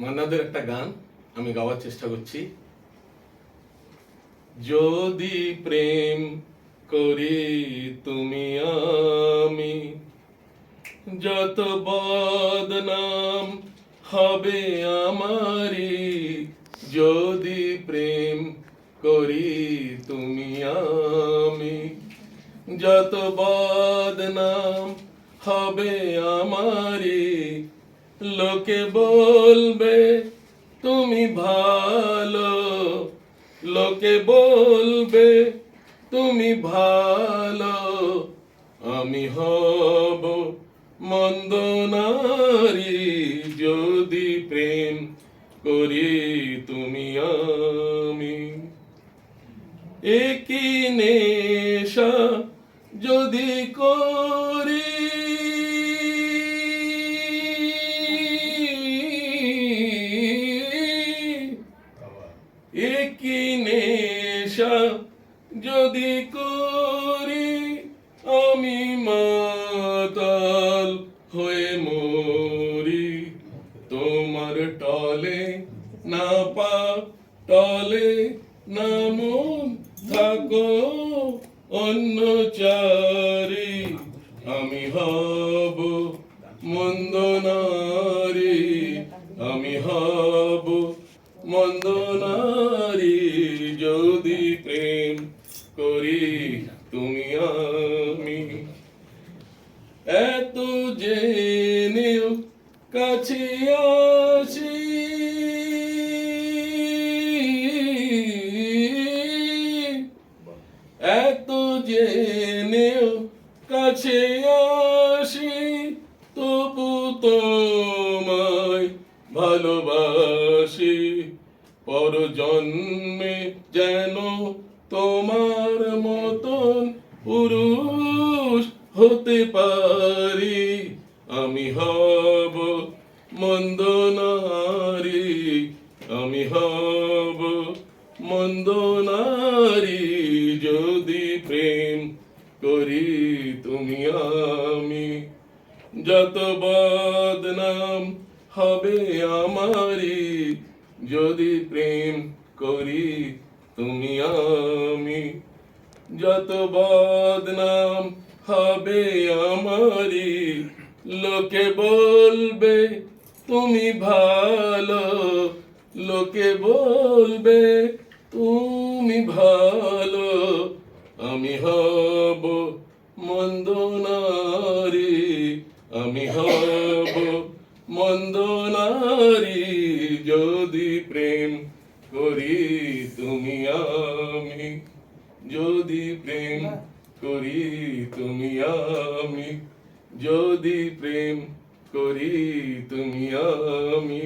মান্নাদের একটা গান আমি গাওয়ার চেষ্টা করছি। যদি প্রেম করি তুমি আমি, যত বদনাম হবে আমারি যদি প্রেম করি তুমি আমি, যত বদনাম হবে আমারি লোকে বলবে, তুমি ভালো। লোকে বলবে, তুমি ভালো। আমি হব মন্দ নারী, যদি প্রেম করি তুমি আমি। একই নেশা যদি করি একই নেশা যদি করি, আমি মাতাল হয়ে মরি। তোমার টলে না পা, টলে না মন, থাকো অন্য চারি। আমি হব মন্দ নারী, আমি হব মন্দ নারী যদি প্রেম করি তুমি আমি। এত জেনেও কাছে আসি। এত জেনেও কাছে আসি, তবু তোমায় ভালোবাসি। পর জন্মে যেন তোমার মতন পুরুষ হতে পারি, আমি হব মন্দ নারী, আমি হব মন্দ নারী। যদি প্রেম করি তুমি আমি, যত বদনাম হবে আমারি যদি প্রেম করি তুমি আমি, যত বদনাম হবে আমারি লোকে বলবে তুমি ভালো, লোকে বলবে তুমি ভালো, আমি হব মন্দ নারী, আমি হব প্রেম করি তুমি আমি যদি প্রেম করি তুমি আমি যদি প্রেম করি তুমি আমি